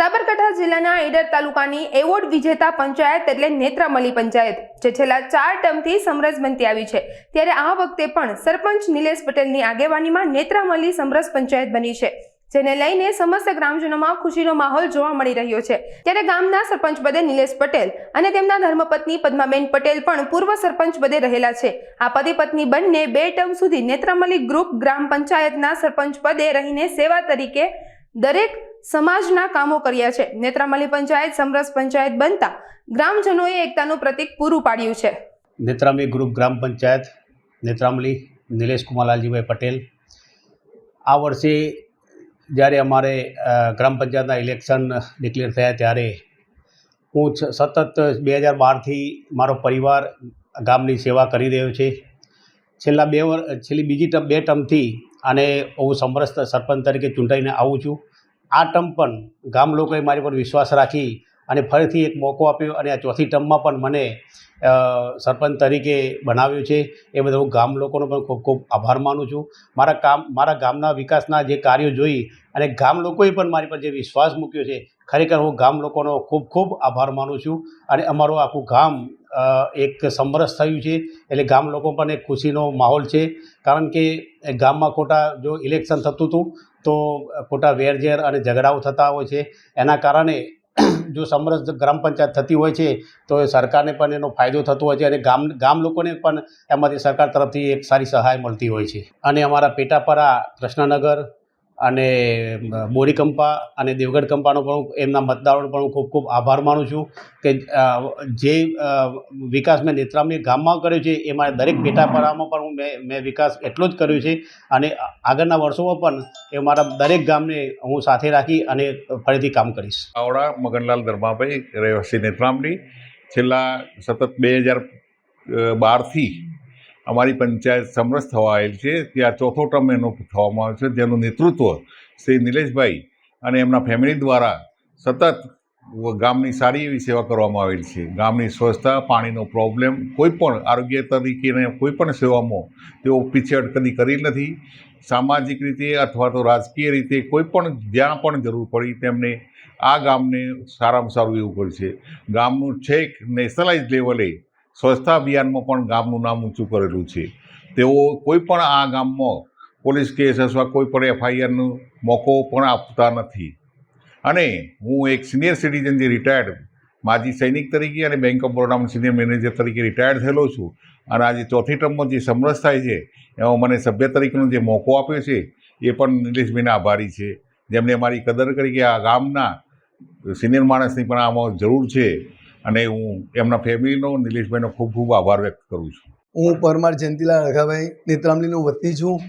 સાબરકાંઠા જિલ્લાના ઈડર તાલુકાની એવોર્ડ વિજેતા પંચાયત એટલે નેત્રામલી પંચાયત, જે છેલ્લા ચાર ટર્મથી સમરસ બનતી આવી છે. ત્યારે આ વખતે પણ સરપંચ નિલેશ પટેલની આગેવાનીમાં નેત્રામલી સમરસ પંચાયત બની છે, જેને લઈને સમસ્ત ગ્રામજનોમાં ખુશીનો માહોલ જોવા મળી રહ્યો છે. ત્યારે ગામના સરપંચ પદે નિલેશ પટેલ અને તેમના ધર્મપત્ની પદ્માબેન પટેલ પણ પૂર્વ સરપંચ પદે રહેલા છે. આ પતિ પત્ની બંને બે ટર્મ સુધી નેત્રામલી ગ્રુપ ગ્રામ પંચાયતના સરપંચ પદે રહીને સેવા તરીકે દરેક સમાજના કામો કર્યા છે. નેત્રામલી પંચાયત, સમરસ પંચાયત બનતા ગ્રામજનોએ એકતાનું પ્રતીક પૂરું પાડ્યું છે. નેત્રામલી ગ્રુપ ગ્રામ પંચાયત, નેત્રામલી નિલેશ કુમારલાલજીભાઈ પટેલ. આ વર્ષે જ્યારે અમારે ગ્રામ પંચાયતના ઇલેક્શન ડિક્લેર થયા ત્યારે હું સતત બે હજાર બારથી મારો પરિવાર ગામની સેવા કરી રહ્યો છે. છેલ્લા બે વર, છેલ્લી બીજી ટર્મ બે ટર્મથી અને હું સમરસ સરપંચ તરીકે ચૂંટાઈને આવું છું. આ ટર્મ પણ ગામ લોકોએ મારી પર વિશ્વાસ રાખી અને ફરીથી એક મોકો આપ્યો અને આ ચોથી ટર્મમાં પણ મને સરપંચ તરીકે બનાવ્યો છે. એ બધા હું ગામ લોકોનો પણ ખૂબ ખૂબ આભાર માનું છું. મારા કામ, મારા ગામના વિકાસના જે કાર્યો જોઈ અને ગામ લોકોએ પણ મારી પર જે વિશ્વાસ મૂક્યો છે, ખરેખર હું ગામ લોકોનો ખૂબ ખૂબ આભાર માનું છું. અને અમારું આખું ગામ એક સમરસ થયું છે. એટલે ગામ લોકો પણ એક ખુશીનો માહોલ છે. કારણ કે ગામમાં ખોટા જો ઇલેક્શન થતું હતું, તો ખોટા વેરઝેર અને ઝઘડાઓ થતા હોય છે. એના કારણે જો સમરસ ગ્રામ પંચાયત થતી હોય છે, તો એ સરકારને પણ એનો ફાયદો થતો હોય છે અને ગામ ગામ લોકોને પણ એમાંથી સરકાર તરફથી એક સારી સહાય મળતી હોય છે. અને અમારા પેટાપરા કૃષ્ણનગર અને બોરીકંપા અને દેવગઢ કંપાનો પણ એમના મતદારોનો પણ હું ખૂબ ખૂબ આભાર માનું છું કે જે વિકાસ મેં નેત્રામની ગામમાં કર્યો છે એ મારા દરેક પેટાપાડામાં પણ હું મેં મેં વિકાસ એટલો જ કર્યો છે અને આગળના વર્ષોમાં પણ એ મારા દરેક ગામને હું સાથે રાખી અને ફરીથી કામ કરીશ. આવડા મગનલાલ ધર્માભાઈ રહેવાસી નેત્રામણી છેલ્લા સતત બે હજાર બારથી અમારી પંચાયત સમરસ થવા આવેલ છે ત્યાં ચોથો ટર્મ એનો થવામાં આવ્યો છે, જેનું નેતૃત્વ શ્રી નિલેશભાઈ અને એમના ફેમિલી દ્વારા સતત ગામની સારી એવી સેવા કરવામાં આવેલ છે. ગામની સ્વચ્છતા, પાણીનો પ્રોબ્લેમ કોઈ પણ આરોગ્ય તરીકેને કોઈ પણ સેવામાં તેઓ પીછેહટ કદી કરી નથી. સામાજિક રીતે અથવા તો રાજકીય રીતે કોઈ પણ જ્યાં પણ જરૂર પડી તેમને આ ગામને સારામાં સારું એવું કર્યું ગામનું છેક નેશનલાઇઝ લેવલે સ્વચ્છતા અભિયાનમાં પણ ગામનું નામ ઊંચું કરેલું છે. તેઓ કોઈ પણ આ ગામમાં પોલીસ કેસ અથવા કોઈ પણ એફઆઈઆરનો મોકો પણ આપતા નથી. અને હું એક સિનિયર સિટીઝન જે રિટાયર્ડ, માજી સૈનિક તરીકે અને બેંક ઓફ બરોડામાં સિનિયર મેનેજર તરીકે રિટાયર્ડ થયેલો છું. અને આજે ચોથી ટર્મમાં જે સમરસ થાય છે, એમાં મને સભ્ય તરીકેનો જે મોકો આપ્યો છે, એ પણ નિલેશભાઈના આભારી છે. જેમણે મારી કદર કરી કે આ ગામના સિનિયર માણસની પણ આમાં જરૂર છે. અને હું એમના ફેમિલીનો નિલેશભાઈનો ખૂબ ખૂબ આભાર વ્યક્ત કરું છું. હું પરમાર જયંતિલાલ રઘાભાઈ નેત્રામલીનો વતની છું.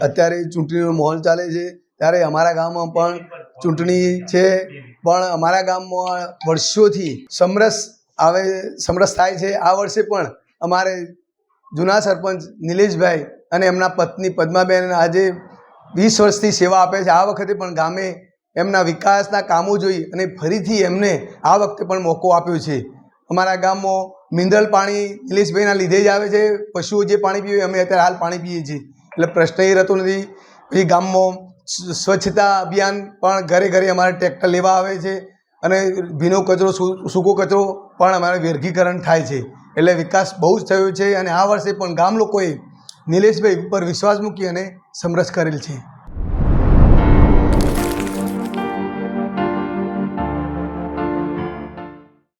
અત્યારે ચૂંટણીનો માહોલ ચાલે છે. ત્યારે અમારા ગામમાં પણ ચૂંટણી છે. પણ અમારા ગામમાં વર્ષોથી સમરસ આવે, સમરસ થાય છે. આ વર્ષે પણ અમારે જૂના સરપંચ નિલેશભાઈ અને એમના પત્ની પદ્માબેન આજે વીસ વર્ષથી સેવા આપે છે. આ વખતે પણ ગામે એમના વિકાસના કામો જોઈ અને ફરીથી એમને આ વખતે પણ મોકો આપ્યો છે. અમારા ગામમાં મિનરલ પાણી નિલેશભાઈના લીધે જ આવે છે. પશુઓ જે પાણી પીવે અમે અત્યારે હાલ પાણી પીએ છીએ. એટલે પ્રશ્ન એ રહેતો નથી. પછી ગામમાં સ્વ- સ્વચ્છતા અભિયાન પણ ઘરે ઘરે અમારે ટ્રેક્ટર લેવા આવે છે અને ભીનો કચરો સૂકો કચરો પણ અમારે વર્ગીકરણ થાય છે. એટલે વિકાસ બહુ જ થયો છે અને આ વર્ષે પણ ગામ લોકોએ નિલેશભાઈ ઉપર વિશ્વાસ મૂકી અને સમરસ કરેલ છે.